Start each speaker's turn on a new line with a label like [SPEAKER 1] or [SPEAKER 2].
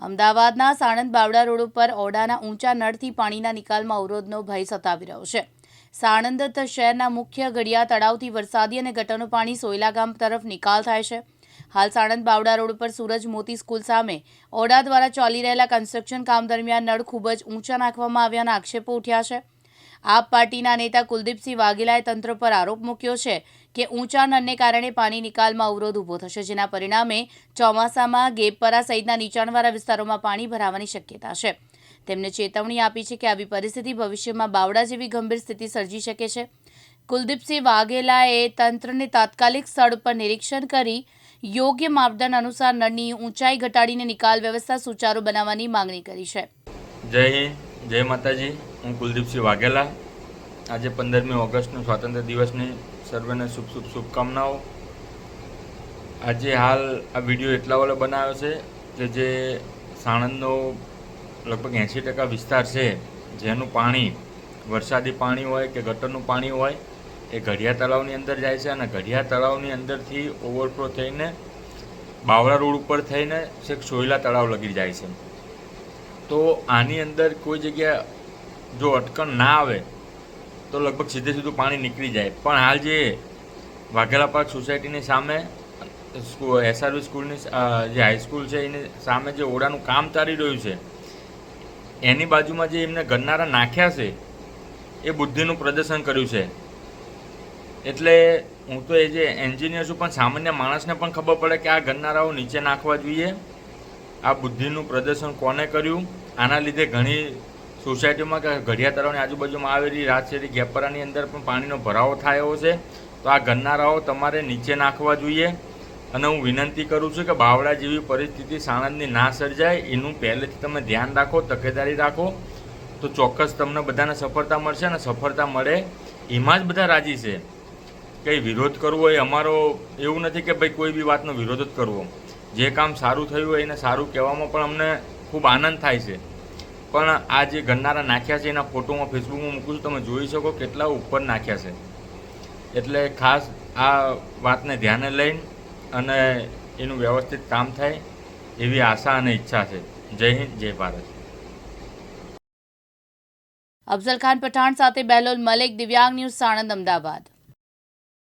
[SPEAKER 1] અમદાવાદના સાણંદ બાવડા રોડ ઉપર ઓડાના ઊંચા નળથી પાણીના નિકાલમાં અવરોધનો ભય સતાવી રહ્યો છે. સાણંદ શહેરના મુખ્ય ઘડિયા તળાવથી વરસાદી અને ગટરનું પાણી સોયલા ગામ તરફ નિકાલ થાય છે. હાલ સાણંદ બાવડા રોડ ઉપર સૂરજ મોતી સ્કૂલ સામે ઓડા દ્વારા ચાલી રહેલા કન્સ્ટ્રક્શન કામ દરમિયાન નળ ખૂબ જ ઊંચા નાખવામાં આવ્યાના આક્ષેપો ઉઠ્યા છે. આપ પાર્ટીના નેતા કુલદીપસિંહ વાઘેલાએ તંત્ર પર આરોપ મૂક્યો છે કે ઊંચા નળને કારણે પાણી નિકાલમાં અવરોધ ઊભો થશે, જેના પરિણામે ચોમાસામાં ગેપપરા સહિતના નીચાણવાળા વિસ્તારોમાં પાણી ભરાવાની શક્યતા છે. તેમણે ચેતવણી આપી છે કે આવી પરિસ્થિતિ ભવિષ્યમાં બાવડા જેવી ગંભીર સ્થિતિ સર્જી શકે છે. કુલદીપસિંહ વાઘેલાએ તંત્રને તાત્કાલિક સ્થળ પર નિરીક્ષણ કરી યોગ્ય માપદંડ અનુસાર નળની ઊંચાઈ ઘટાડીને નિકાલ વ્યવસ્થા સુચારુ બનાવવાની માંગણી કરી છે.
[SPEAKER 2] જય હિન્દ માતાજી. હું કુલદીપસિંહ વાઘેલા. આજે પંદરમી ઓગસ્ટનો સ્વાતંત્ર્ય દિવસની સર્વેને શુભ શુભ શુભકામનાઓ. આજે હાલ આ વીડિયો એટલા વાળો બનાવ્યો છે કે જે સાણંદનો લગભગ એંસી ટકા વિસ્તાર છે, જેનું પાણી, વરસાદી પાણી હોય કે ગટરનું પાણી હોય, એ ઘડિયા તળાવની અંદર જાય છે અને ઘડિયા તળાવની અંદરથી ઓવરફ્લો થઈને બાવળા રોડ ઉપર થઈને છેક સોયલા તળાવ લગી જાય છે. તો આની અંદર કોઈ જગ્યા જો અટકણ ના આવે, તો લગભગ સીધે સીધું પાણી નીકળી જાય. પણ હાલ જે વાઘેલા પાર્ક સોસાયટીની સામે એસઆરવી સ્કૂલની જે હાઈસ્કૂલ છે, એની સામે જે ઓરડાનું કામ ચાલી રહ્યું છે, એની બાજુમાં જે એમને ગરનારા નાખ્યા છે, એ બુદ્ધિનું પ્રદર્શન કર્યું છે. એટલે હું તો એ જે એન્જિનિયર છું, પણ સામાન્ય માણસને પણ ખબર પડે કે આ ગરનારાઓ નીચે નાખવા જોઈએ. આ બુદ્ધિનું પ્રદર્શન કોને કર્યું? આના લીધે ઘણી સોસાયટીમાં કે ઘડિયા તળાવની આજુબાજુમાં આવેલી રાતશેરી ગેપરાની અંદર પણ પાણીનો ભરાવો થાય છે. તો આ ગરનારાઓ તમારે નીચે નાખવા જોઈએ. અને હું વિનંતી કરું છું કે બાવળા જેવી પરિસ્થિતિ સાણંદની ના સર્જાય. એનું પહેલેથી તમે ધ્યાન રાખો, તકેદારી રાખો. તો ચોક્કસ તમને બધાને સફળતા મળશે અને સફળતા મળે. એમાં જ બધા રાજી છે. કંઈ વિરોધ કરવો એ અમારો એવું નથી કે ભાઈ કોઈ બી વાતનો વિરોધ જ કરવો. જે કામ સારું થયું હોય એને સારું કહેવામાં પણ અમને ખૂબ આનંદ થાય છે. પણ આ જે ગન્નારા નાખ્યા છે, એના ફોટોમાં, ફેસબુકમાં મૂકું છું, તમે જોઈ શકો કેટલા ઉપર નાખ્યા છે. એટલે ખાસ આ વાતને ધ્યાને લઈને અને એનું વ્યવસ્થિત કામ થાય એવી આશા અને ઈચ્છા છે. જય હિન્દ, જય ભારત.
[SPEAKER 1] અફઝલ ખાન પઠાણ સાથે બહેલોલ મલેક, દિવ્યાંગ ન્યૂઝ સાણંદ, અમદાવાદ.